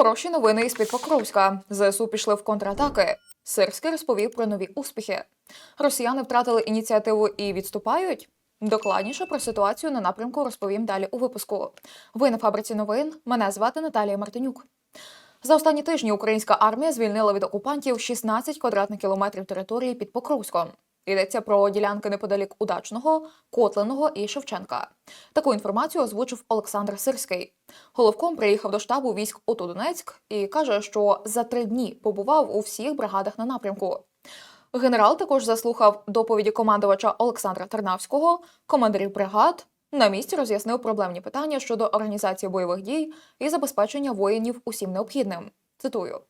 Хороші новини із під Покровська. ЗСУ пішли в контратаки. Сирський розповів про нові успіхи. Росіяни втратили ініціативу і відступають. Докладніше про ситуацію на напрямку розповім далі у випуску. Ви на фабриці новин. Мене звати Наталія Мартинюк. За останні тижні українська армія звільнила від окупантів 16 квадратних кілометрів території під Покровськом. Йдеться про ділянки неподалік Удачного, Котленого і Шевченка. Таку інформацію озвучив Олександр Сирський. Головком приїхав до штабу військ ОТУ Донецьк і каже, що за три дні побував у всіх бригадах на напрямку. Генерал також заслухав доповіді командувача Олександра Тернавського, командирів бригад. На місці роз'яснив проблемні питання щодо організації бойових дій і забезпечення воїнів усім необхідним. Цитую.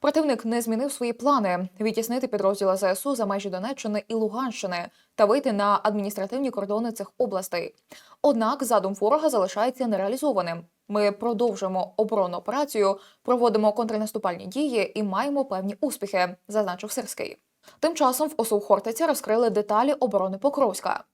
Противник не змінив свої плани відтіснити підрозділи ЗСУ за межі Донеччини і Луганщини та вийти на адміністративні кордони цих областей. Однак задум ворога залишається нереалізованим. Ми продовжуємо оборонну операцію, проводимо контрнаступальні дії і маємо певні успіхи, зазначив Сирський. Тим часом в ОСУ Хортиця розкрили деталі оборони Покровська.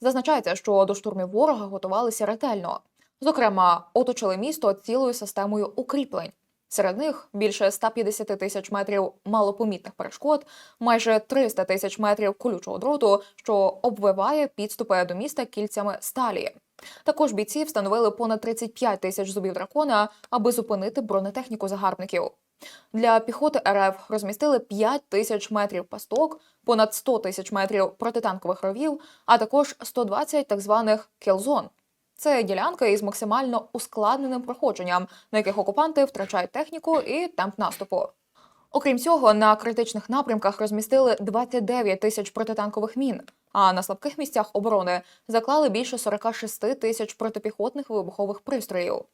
Зазначається, що до штурмів ворога готувалися ретельно. Зокрема, оточили місто цілою системою укріплень. Серед них більше 150 тисяч метрів малопомітних перешкод, майже 300 тисяч метрів колючого дроту, що обвиває підступи до міста кільцями сталі. Також бійці встановили понад 35 тисяч зубів дракона, аби зупинити бронетехніку загарбників. Для піхоти РФ розмістили 5 тисяч метрів пасток, понад 100 тисяч метрів протитанкових ровів, а також 120 так званих кілзон. Це ділянки із максимально ускладненим проходженням, на яких окупанти втрачають техніку і темп наступу. Окрім цього, на критичних напрямках розмістили 29 тисяч протитанкових мін, а на слабких місцях оборони заклали більше 46 тисяч протипіхотних вибухових пристроїв.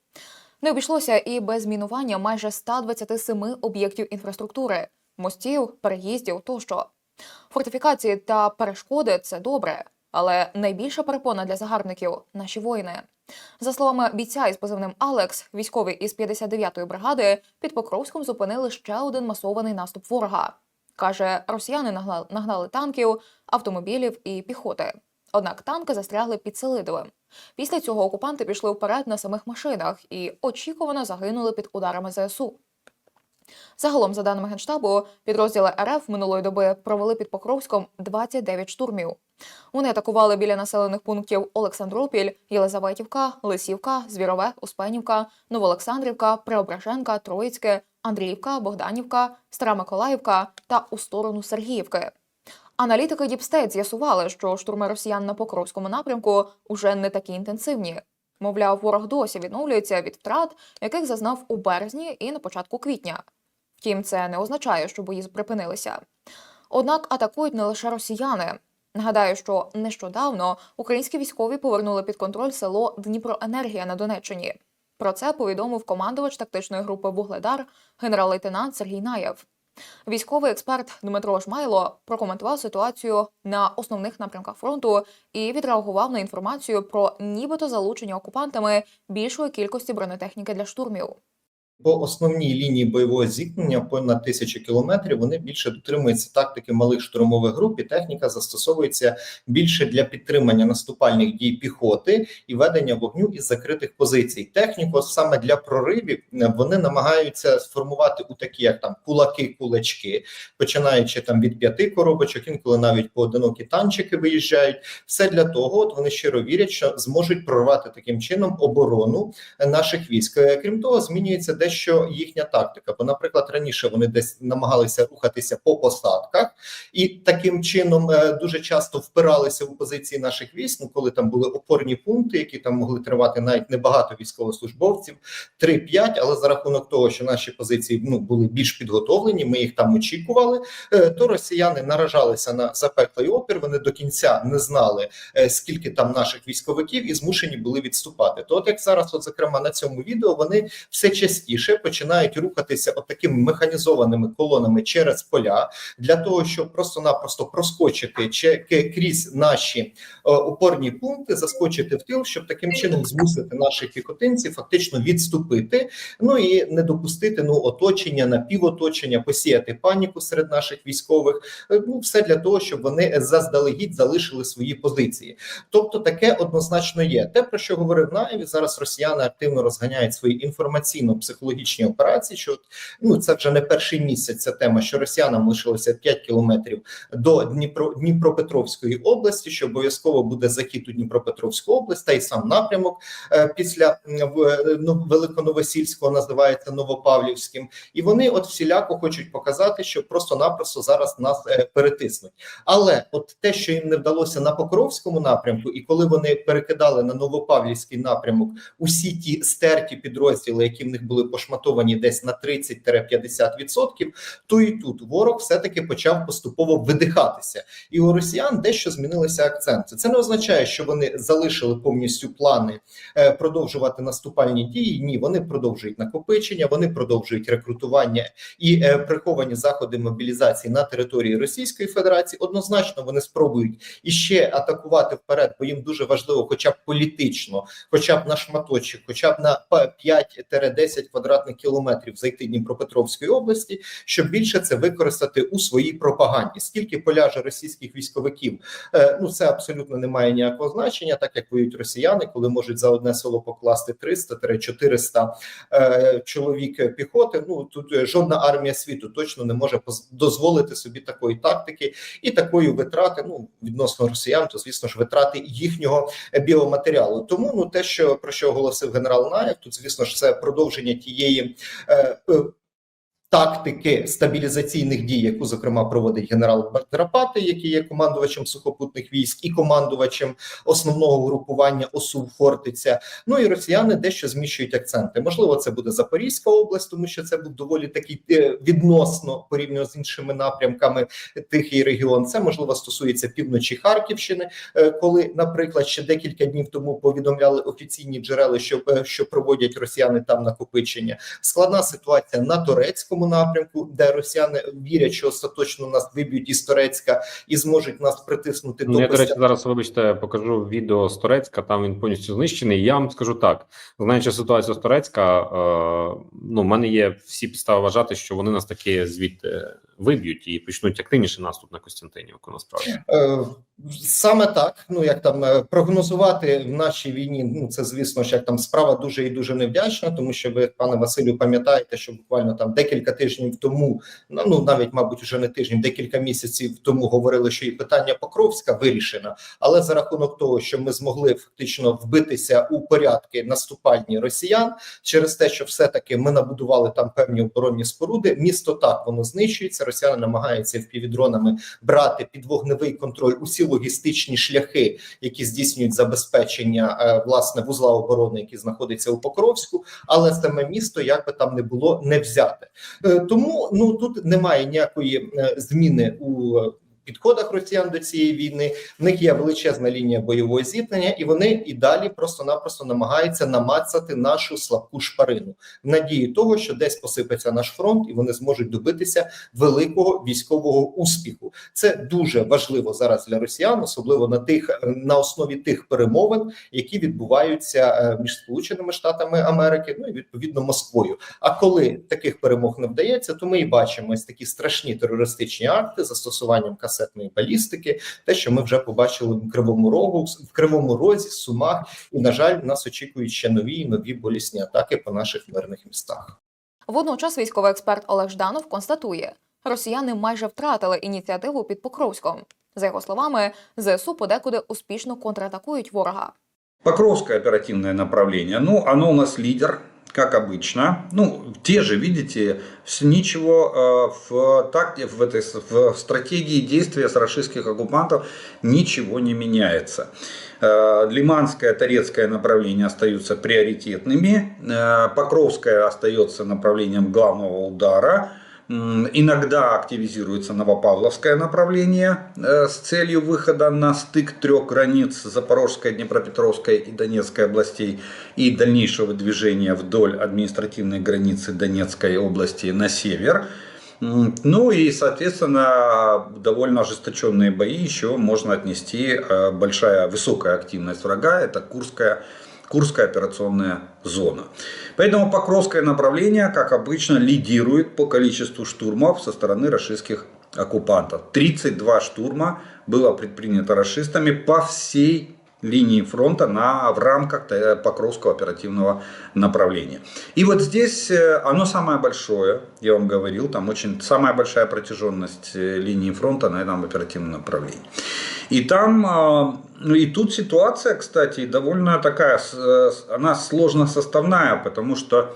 Не обійшлося і без мінування майже 127 об'єктів інфраструктури, мостів, переїздів тощо. Фортифікації та перешкоди це добре, але найбільша перепона для загарбників наші воїни. За словами бійця із позивним Алекс, військові із 59-ї бригади під Покровськом зупинили ще один масований наступ ворога. Каже, росіяни нагнали, танків, автомобілів і піхоти. Однак танки застрягли під Селидовим. Після цього окупанти пішли вперед на самих машинах і очікувано загинули під ударами ЗСУ. Загалом, за даними генштабу, підрозділи РФ минулої доби провели під Покровськом 29 штурмів. Вони атакували біля населених пунктів Олександропіль, Єлизаветівка, Лисівка, Звірове, Успенівка, Новоолександрівка, Преображенка, Троїцьке, Андріївка, Богданівка, Стара Миколаївка та у сторону Сергіївки. Аналітики Діпстейт з'ясували, що штурми росіян на Покровському напрямку уже не такі інтенсивні. Мовляв, ворог досі відновлюється від втрат, яких зазнав у березні і на початку квітня. Втім, це не означає, що бої припинилися. Однак атакують не лише росіяни. Нагадаю, що нещодавно українські військові повернули під контроль село Дніпроенергія на Донеччині. Про це повідомив командувач тактичної групи Вугледар генерал-лейтенант Сергій Наєв. Військовий експерт Дмитро Жмайло прокоментував ситуацію на основних напрямках фронту і відреагував на інформацію про нібито залучення окупантами більшої кількості бронетехніки для штурмів. По основній лінії бойового зіткнення понад тисячу кілометрів вони більше дотримуються тактики малих штурмових груп. і Техніка застосовується більше для підтримання наступальних дій піхоти і ведення вогню із закритих позицій. Техніку саме для проривів е, вони намагаються сформувати у такі, як там кулаки, кулачки, починаючи там від п'яти коробочок, інколи навіть поодинокі танчики виїжджають. Все для того, от вони щиро вірять, що зможуть прорвати таким чином оборону наших військ. Е, Крім того, змінюється дещо їхня тактика. Бо, наприклад, раніше вони десь намагалися рухатися по посадках, і таким чином е, дуже часто впиралися у позиції наших військ. Ну, коли там були опорні пункти, які там могли тривати навіть небагато військовослужбовців, 3-5, але за рахунок того, що наші позиції ну були більш підготовлені, ми їх там очікували. е, То росіяни наражалися на запеклий опір. Вони до кінця не знали, е, скільки там наших військовиків, і змушені були відступати. То, от як зараз, от зокрема на цьому відео, вони все частіше починають рухатися от механізованими колонами через поля для того, щоб просто-напросто проскочити крізь наші опорні пункти, заскочити в тил, щоб таким чином змусити наших піхотинців фактично відступити. Ну і не допустити ну оточення, напівоточення, посіяти паніку серед наших військових. Е, Ну все для того, щоб вони заздалегідь залишили свої позиції. Тобто, таке однозначно є. Те про що говорив Наєв, зараз росіяни активно розганяють свої інформаційно-психологічні операції. Що ну це вже не перший місяць. Ця тема, що росіянам лишилося 5 кілометрів до Дніпро Дніпропетровської області, що обов'язково буде захід у Дніпропетровську область, та й сам напрямок е, після в- ну, Великоновосільського називається Новопавлівським, і вони от всіляко хочуть показати, що просто-напросто зараз нас е, перетиснуть. Але от те, що їм не вдалося на Покровському напрямку, і коли вони перекидали на Новопавлівський напрямок усі ті стерті підрозділи, які в них були пошматовані десь на 30-50%, то і тут ворог все-таки почав поступово видихатися. І у росіян дещо змінилися акценти. Це не означає, що вони залишили повністю плани е, продовжувати наступальні дії. Ні, вони продовжують накопичення, вони продовжують рекрутування і е, приховані заходи мобілізації на території Російської Федерації. Однозначно вони спробують іще атакувати вперед, бо їм дуже важливо, хоча б політично, хоча б на шматочок, хоча б на па- 5-10 квадратних кілометрів зайти Дніпропетровської області, щоб більше це використати у своїй пропаганді. Скільки поляже російських військовиків, е, ну це абсолютно не має ніякого значення, так як воюють росіяни, коли можуть за одне село покласти 300-400 е, чоловік піхоти. Ну тут е, жодна армія світу точно не може дозволити собі такої тактики і такої витрати. Ну відносно росіян, то звісно ж витрати їхнього біоматеріалу. Тому ну те, що про що оголосив генерал Наєв, тут звісно ж це продовження тієї. е, е, Тактики стабілізаційних дій, яку зокрема проводить генерал Драпати, який є командувачем сухопутних військ і командувачем основного групування ОСУ Хортиця. Ну і росіяни дещо зміщують акценти. Можливо, це буде Запорізька область, тому що це був доволі такий е, відносно порівняно з іншими напрямками тихий регіон. Це можливо стосується півночі Харківщини, е, коли, наприклад, ще декілька днів тому повідомляли офіційні джерела, що, е, що проводять росіяни там накопичення. Складна ситуація на турецькому напрямку, де росіяни вірять, що остаточно нас виб'ють із Турецька і зможуть нас притиснути Ну, я, до речі, зараз, вибачте, покажу відео з Торецька. там він повністю знищений. Я вам скажу так: знаючи ситуацію з Торецька, е, ну, в мене є всі підстави вважати, що вони нас таки звідти виб'ють і почнуть активніше наступ на Костянтинівку, насправді. Е, Саме так, ну як там е, прогнозувати в нашій війні, ну це звісно ж як там справа дуже і дуже невдячна, тому що ви, пане Василю, пам'ятаєте, що буквально там декілька тижнів тому, ну ну, навіть, мабуть, вже не тижнів, декілька місяців тому говорили, що і питання Покровська вирішено, але за рахунок того, що ми змогли фактично вбитися у порядки наступальні росіян, через те, що все-таки ми набудували там певні оборонні споруди, місто так воно знищується. Росіяни намагаються впівдронами брати під вогневий контроль усі логістичні шляхи, які здійснюють забезпечення е, власне вузла оборони, який знаходиться у Покровську, але саме місто, як би там не було, не взяте. Е, Тому ну тут немає ніякої е, зміни у. Підходах росіян до цієї війни в них є величезна лінія бойового зіткнення, і вони і далі просто-напросто намагаються намацати нашу слабку шпарину в надії того, що десь посипеться наш фронт, і вони зможуть добитися великого військового успіху. Це дуже важливо зараз для росіян, особливо на тих на основі тих перемовин, які відбуваються е, між Сполученими Штатами Америки, ну і відповідно Москвою. А коли таких перемог не вдається, то ми і бачимо ось такі страшні терористичні акти застосуванням касетної балістики, те, що ми вже побачили в Кривому Рогу, в Кривому Розі, Сумах, і на жаль, нас очікують ще нові і нові болісні атаки по наших мирних містах. Водночас військовий експерт Олег Жданов констатує, росіяни майже втратили ініціативу під Покровськом. За його словами, ЗСУ подекуди успішно контратакують ворога. Покровское оперативное направление, ну, оно у нас лидер, как обычно. Ну, те же, видите, ничего э, в такте, в этой в стратегии действия с российских оккупантов ничего не меняется. Э, Лиманское, Торецкое направление остаются приоритетными. Э, Покровское остается направлением главного удара. Иногда активизируется Новопавловское направление э, с целью выхода на стык трех границ Запорожской, Днепропетровской и Донецкой областей и дальнейшего движения вдоль административной границы Донецкой области на север. Ну и, соответственно, довольно ожесточенные бои еще можно отнести э, большая, высокая активность врага, это Курская, Курская операционная зона. Поэтому Покровское направление, как обычно, лидирует по количеству штурмов со стороны российских оккупантов. 32 штурма было предпринято расистами по всей линии фронта на, в рамках э, Покровского оперативного направления. И вот здесь э, оно самое большое, я вам говорил, там очень самая большая протяженность э, линии фронта на этом оперативном направлении. И там, э, ну и тут ситуация, кстати, довольно такая, она сложно составная, потому что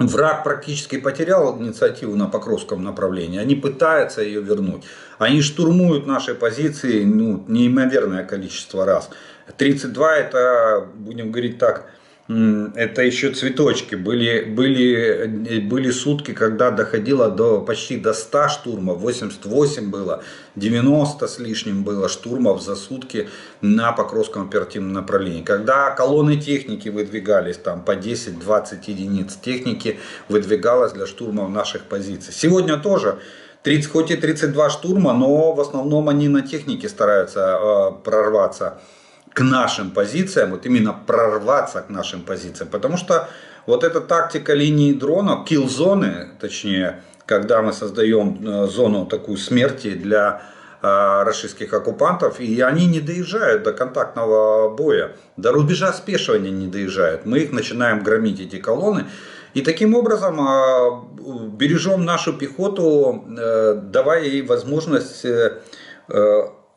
Враг практически потерял инициативу на Покровском направлении. Они пытаются ее вернуть. Они штурмуют наши позиции ну, неимоверное количество раз. 32 это, будем говорить так, это еще цветочки. Были, были, были сутки, когда доходило до почти до 100 штурмов. 88 было, 90 с лишним было штурмов за сутки на Покровском оперативном направлении. Когда колонны техники выдвигались, там по 10-20 единиц техники выдвигалось для штурмов наших позиций. Сегодня тоже 30, хоть и 32 штурма, но в основном они на технике стараются э, прорваться к нашим позициям, вот именно прорваться к нашим позициям. Потому что вот эта тактика линии дрона, килл-зоны, точнее, когда мы создаем э, зону такую смерти для э, российских оккупантов, и они не доезжают до контактного боя, до рубежа спешивания не доезжают. Мы их начинаем громить, эти колонны, и таким образом э, бережем нашу пехоту, давая ей возможность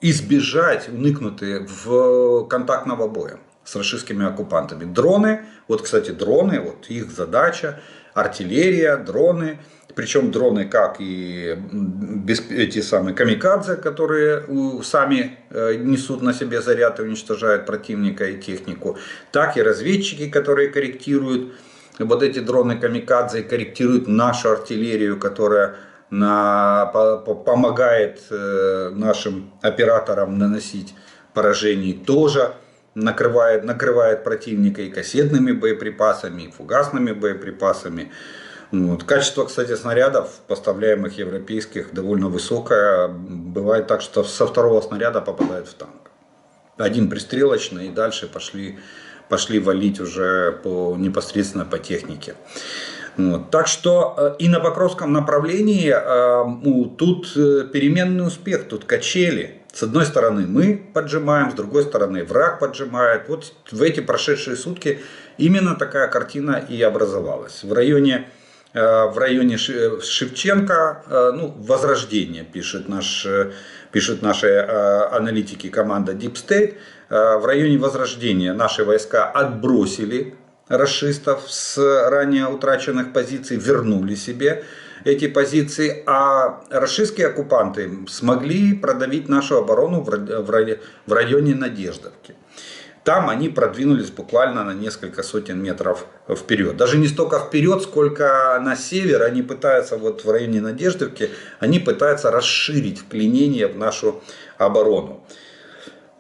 избежать уникнути в контактного боя с российскими оккупантами. Дроны, вот, кстати, дроны, вот их задача, артиллерия, дроны, причем дроны как и эти самые камикадзе, которые сами э, несут на себе заряд и уничтожают противника и технику, так и разведчики, которые корректируют вот эти дроны камикадзе, корректируют нашу артиллерию, которая на, по- по- помогает э, нашим операторам наносить поражений, тоже накрывает, накрывает противника и кассетными боеприпасами, и фугасными боеприпасами. Вот. Качество, кстати, снарядов, поставляемых европейских, довольно высокое. Бывает так, что со второго снаряда попадает в танк. Один пристрелочный, и дальше пошли, пошли валить уже по, непосредственно по технике. Вот. Так что э, и на Покровском направлении э, тут э, переменный успех, тут качели. С одной стороны мы поджимаем, с другой стороны враг поджимает. Вот в эти прошедшие сутки именно такая картина и образовалась. В районе, в районе Шевченко, ну, возрождение пишет, наш, пишут наши аналитики команда Deep State. В районе возрождения наши войска отбросили расистов с ранее утраченных позиций, вернули себе эти позиции, а расистские оккупанты смогли продавить нашу оборону в районе Надеждовки. Там они продвинулись буквально на несколько сотен метров вперед. Даже не столько вперед, сколько на север. Они пытаются, вот в районе Надеждовки, они пытаются расширить вклинение в нашу оборону.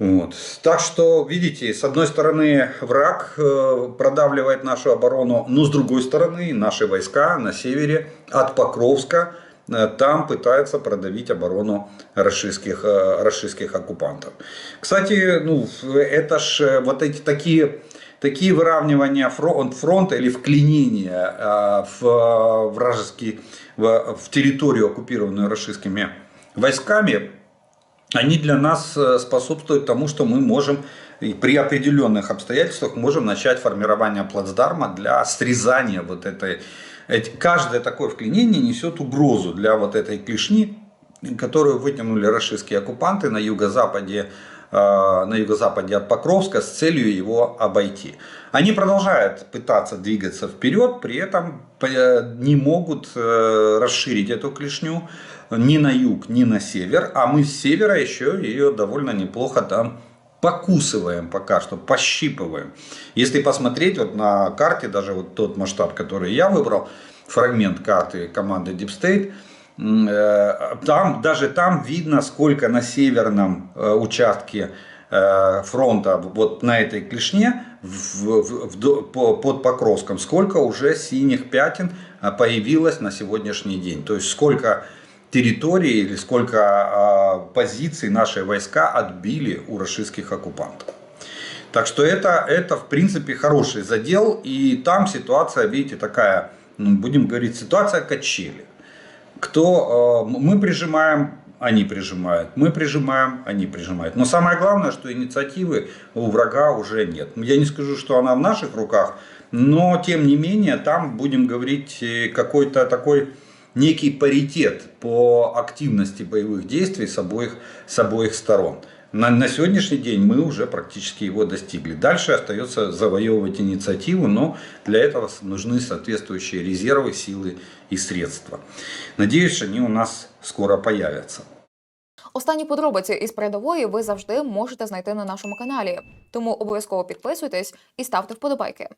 Вот. Так что, видите, с одной стороны враг э, продавливает нашу оборону, но с другой стороны наши войска на севере от Покровска э, там пытаются продавить оборону российских, э, российских оккупантов. Кстати, ну, это ж вот эти такие, такие выравнивания фронт, фронта или вклинения в вражеский, в, в территорию, оккупированную российскими войсками, они для нас э, способствуют тому, что мы можем и при определенных обстоятельствах можем начать формирование плацдарма для срезания вот этой. Каждое такое вклинение несет угрозу для вот этой клешни, которую вытянули российские оккупанты на юго-западе э, на юго-западе от Покровска с целью его обойти. Они продолжают пытаться двигаться вперед, при этом э, не могут расширить эту клешню ни на юг, ни на север, а мы с севера еще ее довольно неплохо там покусываем пока что, пощипываем. Если посмотреть вот на карте, даже вот тот масштаб, который я выбрал, фрагмент карты команды Deep State, э, там, даже там видно, сколько на северном э, участке э, фронта, вот на этой клешне, в- в- в под Покровском, сколько уже синих пятен а, появилось на сегодняшний день. То есть сколько территорий или сколько а, позиций наши войска отбили у российских оккупантов. Так что это, это в принципе хороший задел. И там ситуация, видите, такая, ну, будем говорить, ситуация качели. Кто э, мы прижимаем, они прижимают, мы прижимаем, они прижимают. Но самое главное, что инициативы у врага уже нет. Я не скажу, что она в наших руках, но тем не менее там будем говорить э, какой-то такой некий паритет по активности боевых действий с обоих, с обоих сторон. На, на сегодняшний день мы уже практически его достигли. Дальше остается завоевывать инициативу, но для этого нужны соответствующие резервы, силы и средства. Надеюсь, они у нас скоро появятся. Останні подробиці із передової ви завжди можете знайти на нашому каналі. Тому обов'язково підписуйтесь і ставте вподобайки.